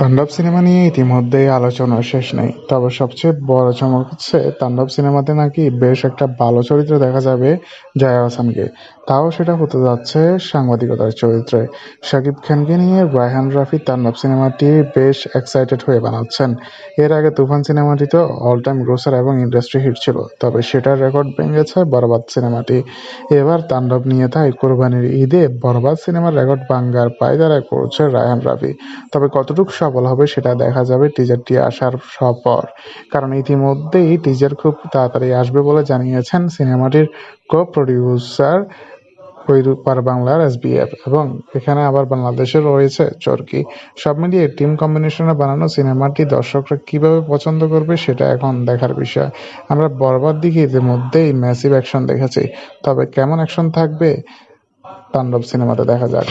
তাণ্ডব সিনেমা নিয়ে ইতিমধ্যেই আলোচনার শেষ নেই। তবে সবচেয়ে বড় চমক হচ্ছে, তাণ্ডব সিনেমাতে নাকি বেশ একটা ভালো চরিত্র দেখা যাবে জয়া হাসানকে। তাও সেটা হতে যাচ্ছে সাংবাদিকতার চরিত্রে। শাকিব খানকে নিয়ে রায়হান রাফি তাণ্ডব সিনেমাটি বেশ এক্সাইটেড হয়ে বানাচ্ছেন। এর আগে তুফান সিনেমাটি তো অল টাইম গ্রোসার এবং ইন্ডাস্ট্রি হিট ছিল, তবে সেটার রেকর্ড ভেঙেছে বরবাদ সিনেমাটি। এবার তাণ্ডব নিয়ে তাই কোরবানির ঈদে বরবাদ সিনেমার রেকর্ড ভাঙ্গার পায়দারা করছে রায়হান রাফি। তবে কতটুকু সফল হবে, সেটা দেখা যাবে টিজারটি আসার পর। কারণ ইতিমধ্যেই টিজার খুব তাড়াতাড়ি আসবে বলে জানিয়েছেন সিনেমাটির কো প্রডিউসার পার বাংলার এসবিএফ এবং এখানে আবার বাংলাদেশের রয়েছে চরকি। সব মিলিয়ে টিম কম্বিনেশনে বানানো সিনেমাটি দর্শকরা কীভাবে পছন্দ করবে, সেটা এখন দেখার বিষয়। আমরা বরবাদ দিকে ইতিমধ্যেই ম্যাসিভ অ্যাকশন দেখেছি। তবে কেমন অ্যাকশন থাকবে, তাণ্ডব সিনেমাতে দেখা যাক।